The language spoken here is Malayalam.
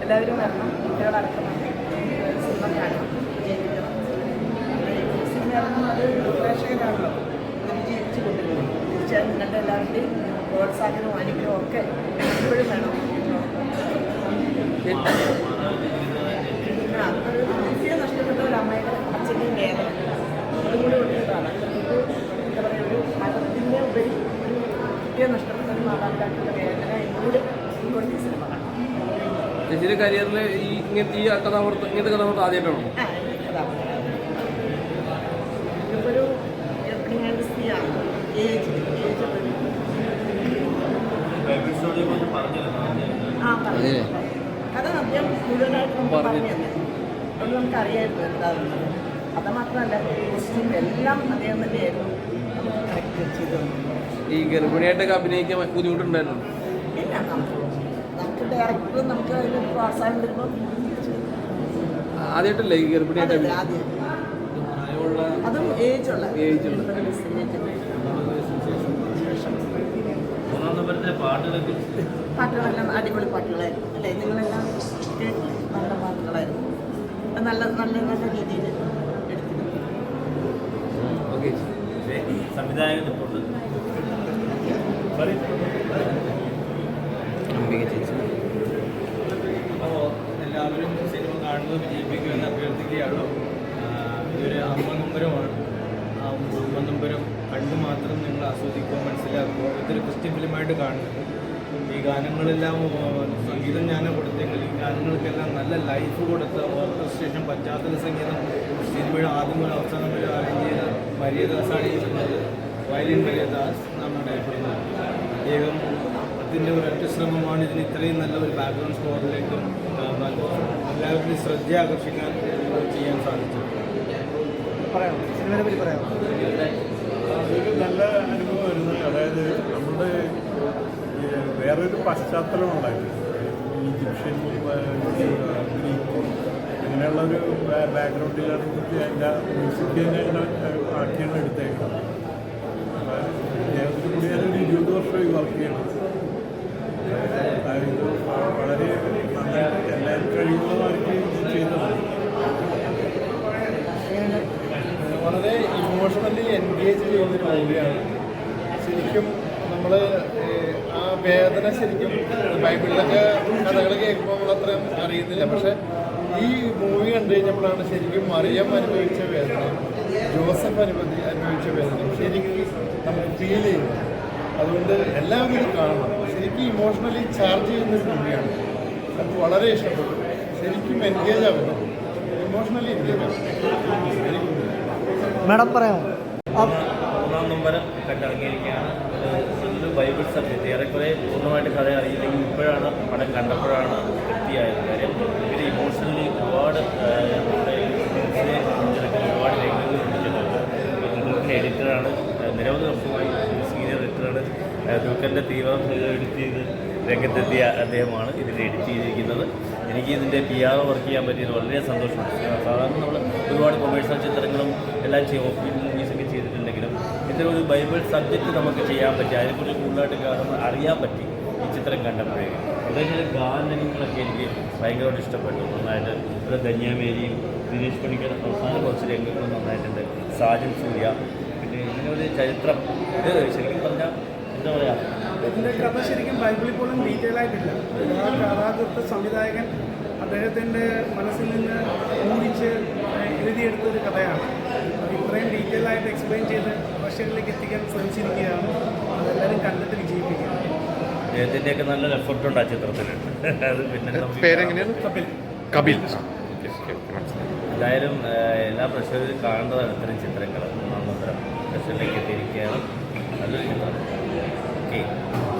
എല്ലാവരും വരണം കുട്ടികളടക്കം സിനിമ കാണണം വിജയിപ്പിക്കണം സിനിമ ഇറങ്ങുമ്പോൾ അത് പ്രേക്ഷകരാണല്ലോ അത് വിജയിപ്പിച്ച് കൊണ്ടുപോകും നിങ്ങളുടെ പ്രോത്സാഹനവും അനുഗ്രഹവും ഒക്കെ എപ്പോഴും വേണം. ഒരു കുട്ടിയെ നഷ്ടപ്പെട്ട ഒരു അമ്മയുടെ അച്ഛന്റെയും വേദന അതും കൂടി ഉള്ളതാണ് എന്താ പറയുക ഒരു മതത്തിന്റെ ഉപരി ഒരു കുട്ടിയെ നഷ്ടപ്പെട്ട ഒരു മാതാപിതാക്കളുടെ വേദന എന്നൂടെ ഈ സിനിമ കാണാം. ചേച്ചിയുടെ കരിയറിൽ ഈ ഇങ്ങനത്തെ ഈ കഥാപാത്രം ഇങ്ങനത്തെ കഥാപാത്രം ആദ്യമായിട്ടാണോ? അതാണ്. ഇതിപ്പൊരു സ്ത്രീയാണ് ഏജ് ഏജ് ഒരു- ആ പറഞ്ഞു. കഥ അദ്ദേഹം മുഴുവനായിട്ട് നമുക്ക് പറഞ്ഞു. തന്നെ അതുകൊണ്ട് നമുക്ക് അറിയായിരുന്നു എന്താണെന്നുള്ളത്. അത് മാത്രമല്ല കോസ്റ്റ്യൂം എല്ലാം അദ്ദേഹം തന്നെയായിരുന്നു. നമുക്ക് കറക്റ്റ് ചെയ്തു ഈ ഗർഭിണിയായിട്ടൊക്കെ അഭിനയിക്കാൻ ബുദ്ധിമുട്ടുണ്ടായിരുന്നു. ഇല്ല നമുക്ക് നമുക്ക് ഡയറക്ടർ നമുക്ക് അതിന് പ്രോത്സാഹനം തരുമ്പോൾ ആദ്യമായിട്ടല്ലേ ഈ ഗർഭിണിയായിട്ട് അതെ ഏജ് ഉള്ള. ഏജ് അതും ഏജുള്ള ഏജുള്ള. പാട്ടുകളെല്ലാം അടിപൊളി പാട്ടുകളായിരുന്നു. അല്ലേ? നിങ്ങളെല്ലാം നല്ല പാട്ടുകളായിരുന്നു. നല്ല നല്ല നല്ല രീതിയിൽ അംബിക ചേച്ചി. അപ്പോൾ എല്ലാവരും സിനിമ കാണുന്നത് വിജയിപ്പിക്കുമെന്ന് അഭ്യർത്ഥിക്കുകയാണ്. ഇതൊരു അമ്മ നൊമ്പരമാണ്. ആ അമ്മ നൊമ്പരം കണ്ടു മാത്രം നിങ്ങൾ ആസ്വദിക്കുക മനസ്സിലാക്കുക ഇതൊരു ക്രിസ്ത്യൻ ഫിലിമായിട്ട് കാണുന്നത്. ഈ ഗാനങ്ങളെല്ലാം സംഗീതം ഞാൻ കൊടുത്തെങ്കിൽ ഈ ഗാനങ്ങൾക്കെല്ലാം നല്ല ലൈഫ് കൊടുത്ത ഓർക്കസ്ട്രേഷൻ പശ്ചാത്തല സംഗീതം സിനിമയുടെ ആദ്യം മുതൽ അവസാനം വരെ അറേഞ്ച് ചെയ്ത മര്യാദാസാണ് ചെയ്യുന്നത് വയലിൻ മര്യാദാസ് നമ്മുടെ അദ്ദേഹം അതിന്റെ ഒരൊറ്റ ശ്രമമാണ്. ഇതിന് ഇത്രയും നല്ല ഒരു ബാക്ക്ഗ്രൗണ്ട് സ്കോറിലേക്കും എല്ലാവരുടെയും ശ്രദ്ധ ആകർഷിക്കാൻ ചെയ്യാൻ സാധിച്ചു പറയാം സിനിമയെ പറ്റി പറയാമോ? അതൊരു അനുഭവം വരുന്നത് അതായത് നമ്മുടെ വേറൊരു പശ്ചാത്തലം ഉണ്ടായിരുന്നു ഈജിപ്ഷ്യൻ അങ്ങനെയുള്ള ഒരു ബാക്ക്ഗ്രൗണ്ടിലാണ് എന്റെ മ്യൂസിക് ഇങ്ങനെ ആക്കിയാണ് എടുത്തേക്കുന്നത്. അദ്ദേഹത്തിന് കൂടി ഞാനൊരു ഇരുപത് വർഷമായി വർക്ക് ചെയ്യണം. വളരെ നന്നായിട്ട് എല്ലാവരും കഴിയുന്നതായിട്ട് ചെയ്തതാണ്. വളരെ ഇമോഷണലി എൻഗേജ് ചെയ്യുന്നൊരു മൂവിയാണ് ശരിക്കും നമ്മൾ ആ വേദന ശരിക്കും ബൈബിളിലൊക്കെ കഥകൾ കേൾക്കുമ്പോൾ നമ്മൾ അത്രയും അറിയുന്നില്ല. പക്ഷെ ഈ മൂവി കണ്ടു കഴിഞ്ഞപ്പോഴാണ് ശരിക്കും മറിയം അനുഭവിച്ച വേദന. ജോസഫ് അനുഭവി അനുഭവിച്ച വേദന. ശരിക്കും നമുക്ക് ഫീൽ ചെയ്യുന്നു അതുകൊണ്ട് എല്ലാവരും കാണണം. ശരിക്കും ഇമോഷണലി ചാർജ് ചെയ്യുന്ന ഒരു മൂവിയാണ് നമുക്ക് വളരെ ഇഷ്ടപ്പെട്ടു. ശരിക്കും എൻഗേജ് ആവുന്നു. ഇമോഷണലി എൻഗേജ് ആവും വെരി ഗുഡ് മാഡം പറയാമോ? ആ, നമ്പർ കണ്ടിറങ്ങിയിരിക്കുകയാണ്. ഒരു ബൈബിൾ സബ്ജക്റ്റ് ഏറെക്കുറെ പൂർണമായിട്ട് കഥ അറിയില്ലെങ്കിൽ ഇപ്പോഴാണ് പടം കണ്ടപ്പോഴാണ് തൃപ്തിയായത് കാര്യം. ഇത് ഇമോഷണലി ഒരുപാട് ഒരുപാട് ലേഖനങ്ങൾ ദുൽഖറിന്റെ എഡിറ്ററാണ് നിരവധി വർഷമായി സീനിയർ എഡിറ്ററാണ് ദുൽഖറിന്റെ തീവ്രം എഡിറ്റ് ചെയ്ത് രംഗത്തെത്തിയ അദ്ദേഹമാണ് ഇതിൽ എഡിറ്റ് ചെയ്തിരിക്കുന്നത്. എനിക്ക് ഇതിന്റെ പി ആർ വർക്ക് ചെയ്യാൻ പറ്റിയത് വളരെ സന്തോഷമുണ്ട് സാധാരണ നമ്മൾ ഒരുപാട് കൊമേഴ്സ്യൽ ചിത്രങ്ങളും എല്ലാം ചെയ്യും മൂവീസൊക്കെ ചെയ്തിട്ടുണ്ടെങ്കിലും ഇത്തരം ഒരു ബൈബിൾ സബ്ജക്റ്റ് നമുക്ക് ചെയ്യാൻ പറ്റി അതിനെക്കുറിച്ച് കൂടുതലായിട്ട് കാരണം അറിയാൻ പറ്റി ഈ ചിത്രം കണ്ടപ്പോഴേക്കും അതേപോലെ ഗാനങ്ങളൊക്കെ എനിക്ക് ഭയങ്കരമായിട്ട് ഇഷ്ടപ്പെട്ടു. നന്നായിട്ട് ഇവിടെ ധന്യാമേരിയും ദിനേശ് പണിക്കർ അവസാന കുറച്ച് രംഗങ്ങളും നന്നായിട്ടുണ്ട്. സാജൻ സൂര്യ പിന്നെ ഇങ്ങനെ ഒരു ചരിത്രം. ഇത് ശരിക്കും പറഞ്ഞാൽ എന്താ പറയാ? ഇതിന്റെ കഥ ശരിക്കും ബൈബിളിൽ പോലും ഡീറ്റെയിൽ ആയിട്ടില്ല. ആ കഥാകൃത്ത് സംവിധായകൻ അദ്ദേഹത്തിന്റെ മനസ്സിൽ നിന്ന് ഊഹിച്ച് എഴുതിയെടുത്ത ഒരു കഥയാണ്. ഇത്രയും ഡീറ്റെയിൽ ആയിട്ട് എക്സ്പ്ലെയിൻ ചെയ്ത് പ്രേക്ഷകരിലേക്ക് എത്തിക്കാൻ ശ്രമിച്ചിരിക്കുകയാണ്. അതെല്ലാവരും കണ്ടിട്ട് വിജയിപ്പിക്കുക. അദ്ദേഹത്തിന്റെയൊക്കെ നല്ലൊരു എഫർട്ടുണ്ട് ആ ചിത്രത്തിൽ അത് പിന്നെ പേരെങ്ങനെയാണ്? കപിൽ. കപിൽ. എന്തായാലും എല്ലാ പ്രേക്ഷകരും കാണേണ്ടതാണ് ഇത്തരം ചിത്രങ്ങൾ. ഒന്നാം പ്രശ്നത്തിലേക്ക് എത്തിയിരിക്കുകയാണ്. നല്ലൊരു ചിത്രം. Okay.